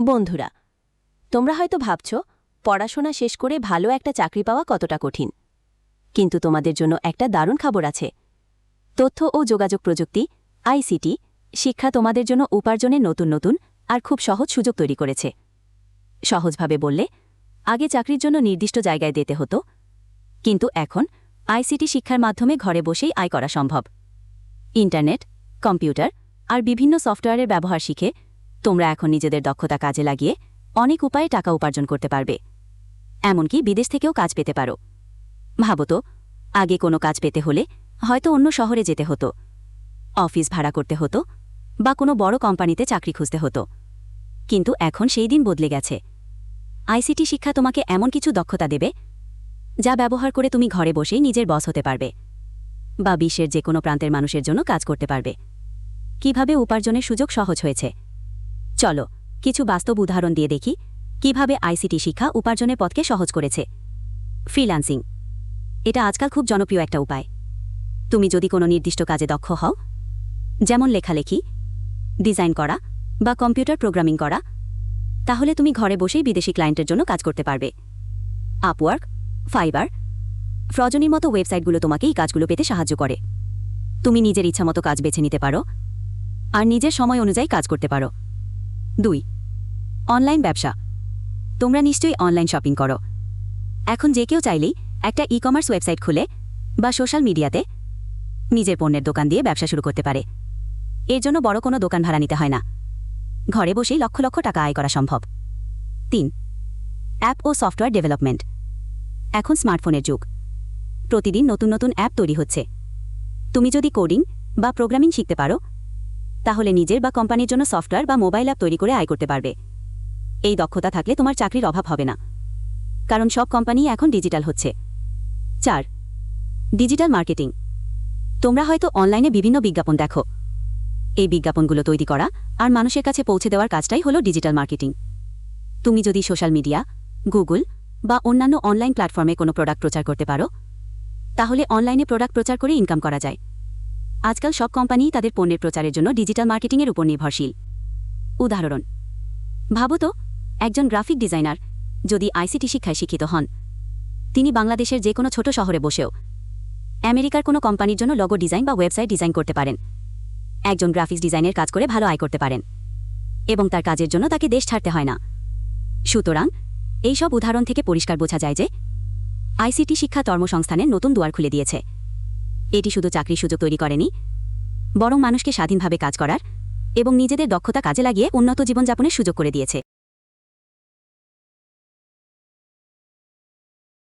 বন্ধুরা, তোমরা হয়তো ভাবছ, পড়াশোনা শেষ করে ভালো একটা চাকরি পাওয়া কতটা কঠিন। কিন্তু তোমাদের জন্য একটা দারুণ খবর আছে। তথ্য ও যোগাযোগ প্রযুক্তি, আইসিটি, শিক্ষা তোমাদের জন্য উপার্জনের নতুন নতুন আর খুব সহজ সুযোগ তৈরি করেছে। সহজভাবে বললে, আগে চাকরির জন্য নির্দিষ্ট জায়গায় দিতে হতো, কিন্তু এখন আইসিটি শিক্ষার মাধ্যমে ঘরে বসেই আয় করা সম্ভব। ইন্টারনেট, কম্পিউটার আর বিভিন্ন সফটওয়্যারের ব্যবহার শিখে তোমরা এখন নিজেদের দক্ষতা কাজে লাগিয়ে অনেক উপায়ে টাকা উপার্জন করতে পারবে। এমনকি বিদেশ থেকেও কাজ পেতে পারো। ভাবো তো, আগে কোনো কাজ পেতে হলে হয়তো অন্য শহরে যেতে হতো। অফিস ভাড়া করতে হতো বা কোনো বড় কোম্পানিতে চাকরি খুঁজতে হতো। কিন্তু এখন সেই দিন বদলে গেছে। আইসিটি শিক্ষা তোমাকে এমন কিছু দক্ষতা দেবে যা ব্যবহার করে তুমি ঘরে বসেই নিজের বস হতে পারবে বা বিশ্বের যে কোনো প্রান্তের মানুষের জন্য কাজ করতে পারবে। কীভাবে উপার্জনের সুযোগ সহজ হয়েছে? চলো, কিছু বাস্তব উদাহরণ দিয়ে দেখি, কীভাবে আইসিটি শিক্ষা উপার্জনের পথকে সহজ করেছে। ফ্রিল্যান্সিং, এটা আজকাল খুব জনপ্রিয় একটা উপায়। তুমি যদি কোনো নির্দিষ্ট কাজে দক্ষ হও, যেমন লেখালেখি, ডিজাইন করা বা কম্পিউটার প্রোগ্রামিং করা, তাহলে তুমি ঘরে বসেই বিদেশি ক্লায়েন্টের জন্য কাজ করতে পারবে। আপওয়ার্ক, ফাইবার ফ্রজনির মতো ওয়েবসাইটগুলো তোমাকে এই কাজগুলো পেতে সাহায্য করে। তুমি নিজের ইচ্ছামতো কাজ বেছে নিতে পারো, আর নিজের সময় অনুযায়ী কাজ করতে পারো। দুই, অনলাইন ব্যবসা। তোমরা নিশ্চয়ই অনলাইন শপিং করো। এখন যে কেউ চাইলেই একটা ই কমার্স ওয়েবসাইট খুলে বা সোশ্যাল মিডিয়াতে নিজের পণ্যের দোকান দিয়ে ব্যবসা শুরু করতে পারে। এর জন্য বড় কোনো দোকান ভাড়া নিতে হয় না। ঘরে বসেই লক্ষ লক্ষ টাকা আয় করা সম্ভব। তিন, অ্যাপ ও সফটওয়্যার ডেভেলপমেন্ট। এখন স্মার্টফোনের যুগ। প্রতিদিন নতুন নতুন অ্যাপ তৈরি হচ্ছে। তুমি যদি কোডিং বা প্রোগ্রামিং শিখতে পারো তাহলে নিজের বা কোম্পানির জন্য সফটওয়্যার বা মোবাইল অ্যাপ তৈরি করে আয় করতে পারবে। এই দক্ষতা থাকলে তোমার চাকরির অভাব হবে না। কারণ সব কোম্পানি এখন ডিজিটাল হচ্ছে। চার, ডিজিটাল মার্কেটিং। তোমরা হয়তো অনলাইনে বিভিন্ন বিজ্ঞাপন দেখো। এই বিজ্ঞাপনগুলো তৈরি করা আর মানুষের কাছে পৌঁছে দেওয়ার কাজটাই হলো ডিজিটাল মার্কেটিং। তুমি যদি সোশ্যাল মিডিয়া, গুগল বা অন্যান্য অনলাইন প্ল্যাটফর্মে কোনো প্রোডাক্ট প্রচার করতে পারো, তাহলে অনলাইনে প্রোডাক্ট প্রচার করে ইনকাম করা যায়। আজকাল সব কোম্পানিই তাদের পণ্যের প্রচারের জন্য ডিজিটাল মার্কেটিংয়ের উপর নির্ভরশীল। উদাহরণ ভাবত একজন গ্রাফিক ডিজাইনার যদি আইসিটি শিক্ষায় শিক্ষিত হন, তিনি বাংলাদেশের যে কোনো ছোট শহরে বসেও আমেরিকার কোনো কোম্পানির জন্য লগো ডিজাইন বা ওয়েবসাইট ডিজাইন করতে পারেন। একজন গ্রাফিক্স ডিজাইনের কাজ করে ভালো আয় করতে পারেন এবং তার কাজের জন্য তাকে দেশ ছাড়তে হয় না। সুতরাং, এইসব উদাহরণ থেকে পরিষ্কার বোঝা যায় যে আইসিটি শিক্ষা কর্মসংস্থানের নতুন দুয়ার খুলে দিয়েছে। এটি শুধু চাকরির সুযোগ তৈরি করেনি, বরং মানুষকে স্বাধীনভাবে কাজ করার এবং নিজেদের দক্ষতা কাজে লাগিয়ে উন্নত জীবনযাপনের সুযোগ করে দিয়েছে।